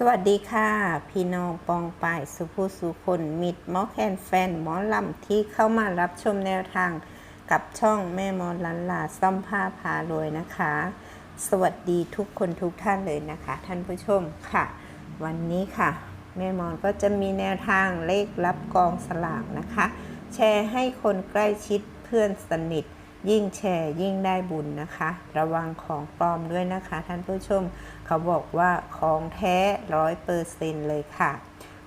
สวัสดีค่ะ พี่น้องปองป่ายสุภูสุคนมิดหมอแคนแฟนหมอลำที่เข้ามารับชมแนวทางกับช่องแม่หมอลันลาซ่อมผ้าพารวยนะคะ สวัสดีทุกคนทุกท่านเลยนะคะ ท่านผู้ชมค่ะ วันนี้ค่ะ แม่หมอนก็จะมีแนวทางเลขรับกองสลากนะคะ แชร์ให้คนใกล้ชิดเพื่อนสนิท ยิ่งแชร์ยิ่งได้บุญนะคะ ระวังของปลอมด้วยนะคะ ท่านผู้ชม เขาบอกว่าของแท้ร้อยเปอร์เซ็นเลยค่ะ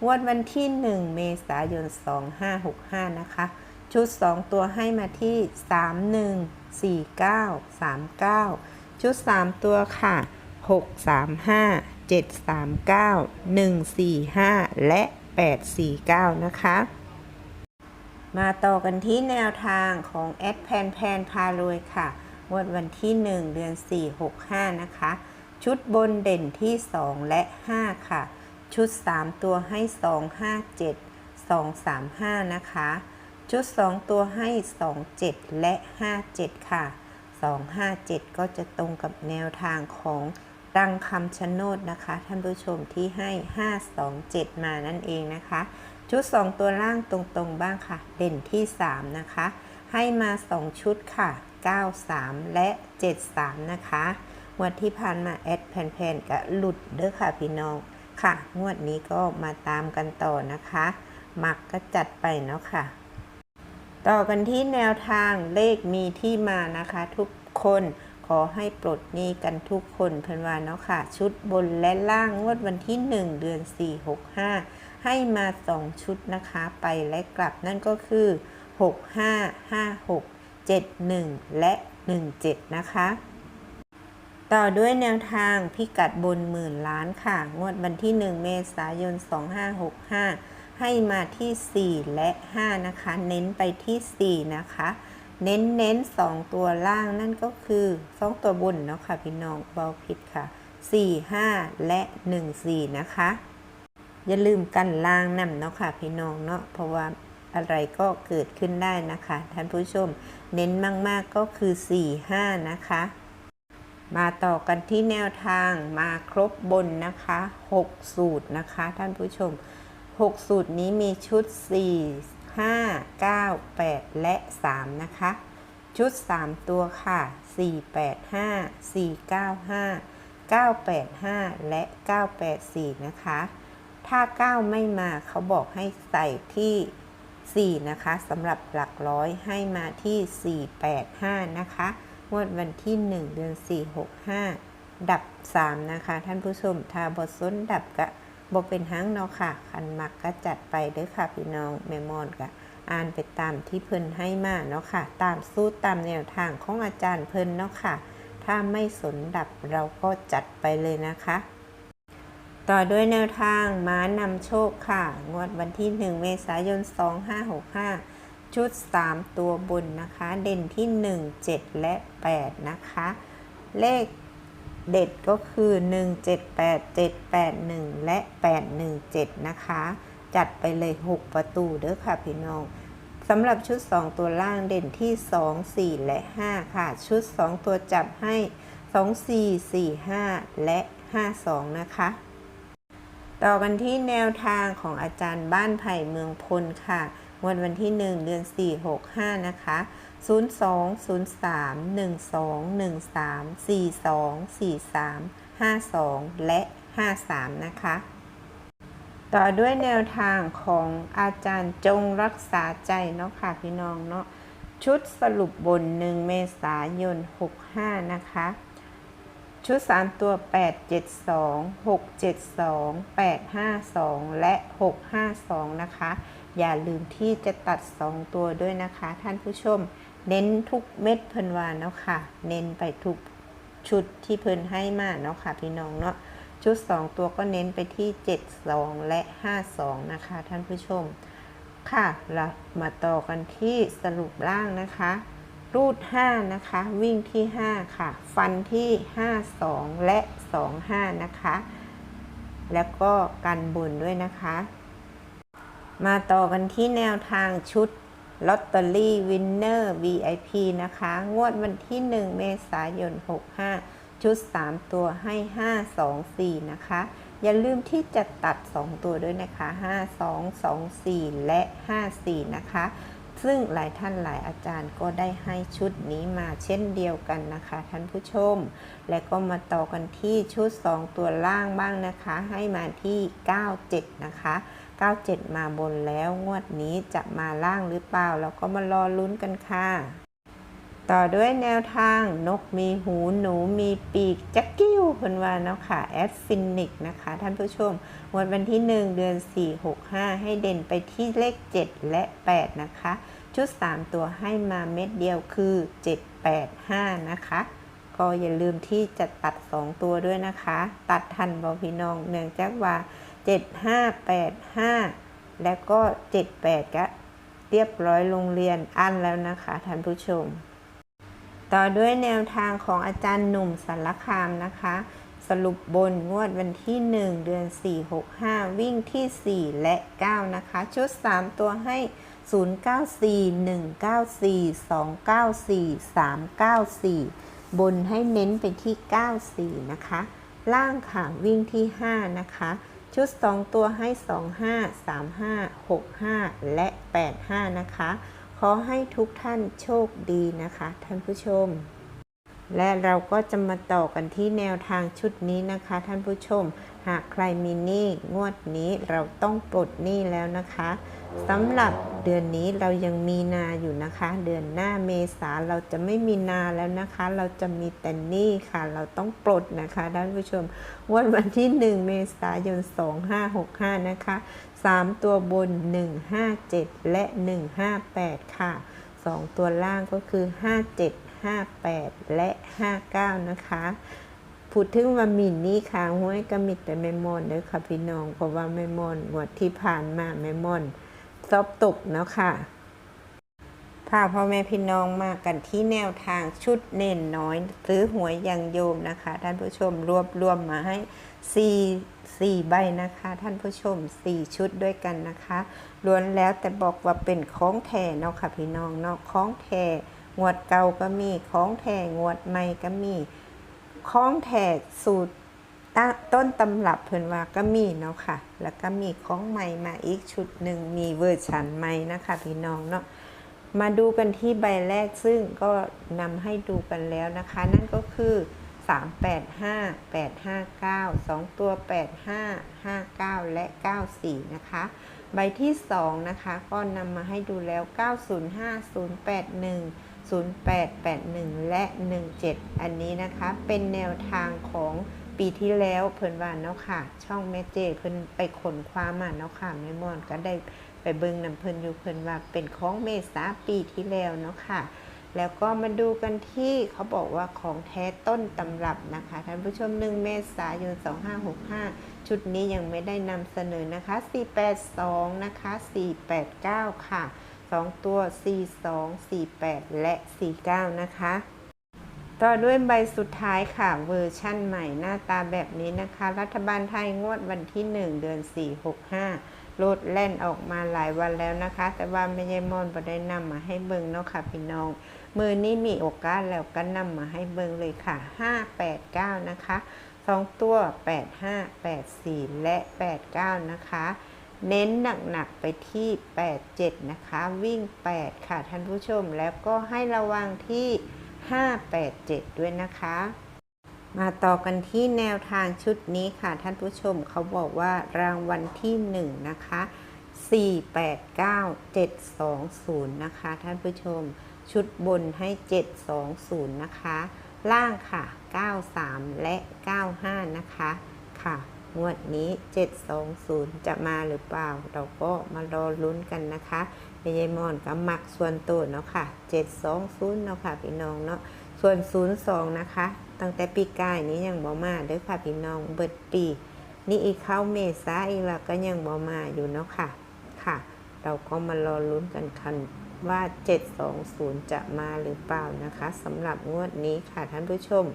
งวดวันที่ 1 เมษายน 2565 นะคะ ชุด 2 ตัวให้มาที่ 3149 39 ชุด 3 ตัวค่ะ 635 739 145 และ 849 นะคะ มาต่อกันที่แนวทางของแอดแพนแพนพารวยค่ะงวดวันที่ 1 เดือน 4 65 นะคะ ชุดบนเด่นที่ 2 และ 5 ค่ะ ชุด 3 ตัวให้ 2 5 7 2 3 5 นะคะ ชุด 2 ตัวให้ 2 7 และ 5 7 ค่ะ 2 5 7 ก็จะตรงกับแนวทางของรังคำชะโนดนะคะ ท่านผู้ชมที่ให้ 5 2 7 มานั่นเองนะคะ ชุด 2 ตัวล่างตรงๆบ้างค่ะ เด่นที่ 3 นะคะ ให้มา 2 ชุดค่ะ 93 และ 73 นะคะงวดที่ผ่านมาแอดแพนๆก็หลุดเด้อค่ะพี่น้องค่ะ งวดนี้ก็มาตามกันต่อนะคะมักก็จัดไปเนาะค่ะ ต่อกันที่แนวทางเลขมีที่มานะคะ ทุกคน อให้ปลดหนี้กันทุกคนเพิ่นว่าเนาะค่ะ ชุดบนและล่างงวดวันที่ 1 เดือน 4 65 ให้มา 2 ชุดนะคะ ไปและกลับนั่นก็คือ 6 5 5 6 7 1 และ 17 นะคะ ต่อด้วยแนวทางพิกัดบนหมื่นล้านค่ะ งวดวันที่ 1 เมษายน 2565 ให้มาที่ 4 และ 5 นะคะ เน้นไปที่ 4 นะคะ เน้นเน้น2ตัวล่างนั่นก็คือ2ตัวบนเนาะค่ะพี่น้องเบาผิดค่ะ4 5และ1 4นะคะ อย่าลืมกันล่างนำเนาะค่ะพี่น้องเนาะเพราะว่าอะไรก็เกิดขึ้นได้นะคะ ท่านผู้ชม เน้นมาก ๆ ก็คือ4 5นะคะ มาต่อกันที่แนวทางมาครบบนนะคะ 6 สูตรนะคะ ท่านผู้ชม 6 สูตรนี้มีชุด 4 5 9 8 และ 3 นะคะ ชุด 3 ตัวค่ะ 4 8 5 4 9 5 9 8 5 และ 984 นะคะ ถ้า 9 ไม่มาเขาบอกให้ใส่ที่ 4 นะคะสำหรับหลักร้อยให้มาที่ 485 นะคะงวดวันที่ 1 เดือน 4 65 ดับ 3 นะคะ ท่านผู้ชมถ้าบทส้นดับก็ บเป็นหังเนาะค่ะคันมักก็จัดไปเด้อค่ะพี่น้องแม่มอนก็อ่านไปตามที่เพิ่นให้มาเนาะค่ะ ตามสู้ตามแนวทางของอาจารย์เพิ่นเนาะค่ะ ถ้าไม่สนดับเราก็จัดไปเลยนะคะ ต่อด้วยแนวทางม้านำโชคค่ะ งวดวันที่ 1 เมษายน 2565 ชุด 3 ตัวบนนะคะ เด่นที่ 1 7 และ 8 นะคะ เลข เด็ดก็คือ 1 7 8 7 8 1 และ 8 1 7 นะคะ จัดไปเลย 6 ประตูเด้อค่ะพี่น้องสำหรับชุด 2 ตัวล่างเด่นที่ 2 4 และ 5 ค่ะ ชุด 2 ตัวจับให้ 2 4 4 5 และ 5 2 นะคะ ต่อกันที่แนวทางของอาจารย์บ้านไผ่เมืองพลค่ะ วันวันที่ 1 เดือน 4 6 5 นะคะ 02 03 12 13 42 43 52 และ 53 นะคะ ต่อด้วยแนวทางของอาจารย์จงรักษาใจเนาะค่ะพี่น้องเนาะชุดสรุปบน 1 เมษายน 65 นะคะ ชุด 3 ตัว 8 7 2 6 7 2 8 5 2 และ 6 5 2 นะคะ อย่าลืมที่จะตัด 2 ตัวด้วยนะคะ ท่านผู้ชม เน้นทุกเม็ดเพิ่นวานเนาะค่ะ เน้นไปทุกชุดที่เพิ่นให้มาเนาะค่ะพี่น้องเนาะ ชุด 2 ตัวก็เน้นไปที่ 72 และ 52 นะคะ ท่านผู้ชม ค่ะ เรามาต่อกันที่สรุปล่างนะคะ รูด 5 นะคะ วิ่งที่ 5 ค่ะ ฟันที่ 5 2 และ 2 5 นะคะ แล้วก็กันบุญด้วยนะคะ มาต่อกันที่แนวทางชุด ลอตเตอรี่วินเนอร์ VIP นะคะ งวดวันที่ 1 เมษายน 65 ชุด 3 ตัวให้ 5 2 4 นะคะ อย่าลืมที่จะตัด 2 ตัวด้วยนะคะ 5 2 2 4 และ 5 4 นะคะ ซึ่งหลายท่านหลายอาจารย์ก็ได้ให้ชุดนี้มาเช่นเดียวกันนะคะท่านผู้ชม และก็มาต่อกันที่ชุด 2 ตัวล่างบ้างนะคะ ให้มาที่ 97 นะคะ 97 มาบนแล้วงวดนี้จะมาล่างหรือเปล่า เราก็มารอลุ้นกันค่ะ ต่อด้วยแนวทางนกมีหูหนูมีปีกจักกิ้วคนว่าเนาะค่ะแอดฟินิกนะคะท่านผู้ชมวันวันที่ 1 เดือน 4 6 5 ให้เด่นไปที่เลข 7 และ 8 นะคะ ชุด 3 ตัวให้มาเม็ดเดียวคือ 7 8 5 นะคะ ก็อย่าลืมที่จะตัด 2 ตัวด้วยนะคะ ตัดทันบอพี่น้องเนื่องจากว่า 7 5 8 5 แล้วก็ 7 8 ก็เรียบร้อยโรงเรียนอันแล้วนะคะท่านผู้ชม ต่อด้วยแนวทางของอาจารย์หนุ่มสารคามนะคะ สรุปบนงวดวันที่ 1 เดือน 4 6 5 วิ่งที่ 4 และ 9 นะคะ ชุด 3 ตัวให้ 094 194 294 394 บนให้เน้นไปที่ 94 นะคะ ล่างค่ะวิ่งที่ 5 นะคะ ชุด 2 ตัวให้ 25 35 65 และ 85 นะคะ ขอให้ทุกท่านโชคดีนะคะ ท่านผู้ชม และเราก็จะมาต่อกันที่แนวทางชุดนี้นะคะ ท่านผู้ชม หากใครมีหนี้งวดนี้เราต้องปลดหนี้แล้วนะคะสำหรับเดือนนี้เรายังมีนาอยู่นะคะ เดือนหน้าเมษาเราจะไม่มีนาแล้วนะคะ เราจะมีแต่หนี้ค่ะ เราต้องปลดนะคะท่านผู้ชมงวดวันที่ 1 เมษายน 2565 นะคะ 3 ตัวบน 157 และ 158 ค่ะ 2 ตัวล่างก็คือ 57 58 และ 59 นะคะ พูดถึงว่ามินนี่ค่ะห้วยก็มีแต่แม่มอนเด้อค่ะพี่น้องเพราะว่าแม่มอนงวดที่ผ่านมาแม่มอนสอบตกเนาะค่ะพาพ่อแม่พี่น้องมากันที่แนวทางชุดเน่นน้อยซื้อหวยยังโยมนะคะ ท่านผู้ชมรวบรวมมาให้4 4ใบนะคะ ท่านผู้ชม 4 ชุดด้วยกันนะคะล้วนแล้วแต่บอกว่าเป็นของแท้เนาะค่ะพี่น้องเนาะของแท้งวดเก่าก็มีของแท้งวดใหม่ก็มี ของแท้สูตรต้นต้นตำรับเพิ่นว่าก็มีเนาะค่ะ แล้วก็มีของใหม่มาอีกชุดหนึ่งมีเวอร์ชันใหม่นะคะพี่น้องเนาะ มาดูกันที่ใบแรกซึ่งก็นำให้ดูกันแล้วนะคะ นั่นก็คือ 385 859 2 ตัว 85 59 และ 94 นะคะ ใบที่ 2 นะคะ ก็นำมาให้ดูแล้ว 905 081 0881 และ 17 อันนี้นะคะ เป็นแนวทางของปีที่แล้วเพิ่นว่าเนาะค่ะ ช่องแม่เจเพิ่นไปขนความมาเนาะค่ะแม่มอนก็ได้ไปเบิ่งนำเพิ่นอยู่เพิ่นว่าเป็นของเมษาปีที่แล้วเนาะค่ะ แล้วก็มาดูกันที่เขาบอกว่าของแท้ต้นตำรับนะคะท่านผู้ชม 1 เมษายน 2565 ชุดนี้ยังไม่ได้นำเสนอนะคะ 482 นะคะ 489 ค่ะ 2 ตัว 42 48 และ 49 นะคะ ต่อด้วยใบสุดท้ายค่ะ เวอร์ชั่นใหม่หน้าตาแบบนี้นะคะ รัฐบาลไทยงวดวันที่ 1 เดือน 4 65 โลดแล่นออกมาหลายวันแล้วนะคะ แต่ว่าไม่ใช่มอนบ่ได้นำมาให้เบิ่งเนาะค่ะพี่น้อง มือนี้มีโอกาสแล้วก็นำมาให้เบิ่งเลยค่ะ 589 นะคะ 2 ตัว 85 84 และ 89 นะคะ เน้นหนักๆไปที่ 87 นะคะ วิ่ง 8 ค่ะท่านผู้ชมแล้วก็ให้ระวังที่ 587 ด้วยนะคะ มาต่อกันที่แนวทางชุดนี้ค่ะท่านผู้ชมเขาบอกว่ารางวัลที่1นะคะ 489720 นะคะ ท่านผู้ชม ชุดบนให้ 720 นะคะ ล่างค่ะ 93 และ 95 นะคะ ค่ะ งวดนี้ 720 จะมาหรือเปล่า เราก็มารอลุ้นกันนะคะเยายมอนก็มักส่วนตัวเนาะค่ะ 720 เนาะค่ะพี่น้องเนาะ ส่วน 02 นะคะ ตั้งแต่ปีกายนี้ยังบ่มาเด้อค่ะพี่น้องเบิดปี นี่อีกเข้าเมษาอีกแล้วก็ยังบ่มาอยู่เนาะค่ะ ค่ะ เราก็มารอลุ้นกันคันว่า 720 จะมาหรือเปล่านะคะสำหรับงวดนี้ค่ะท่านผู้ชม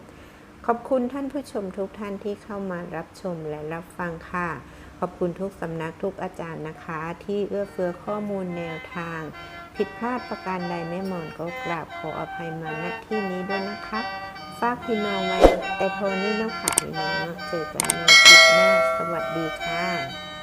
ขอบคุณท่านผู้ชมทุกท่านที่เข้ามารับชมและรับฟังค่ะ ขอบคุณทุกสำนักทุกอาจารย์นะคะ ที่เอื้อเฟื้อข้อมูลแนวทาง ผิดพลาดประการใดไม่หมอนก็กราบขออภัยมาณที่นี้ด้วยนะคะฝากพี่น้องไว้แต่โทนนี้เนาะค่ะพี่น้องเจอกันในคลิปหน้า สวัสดีค่ะ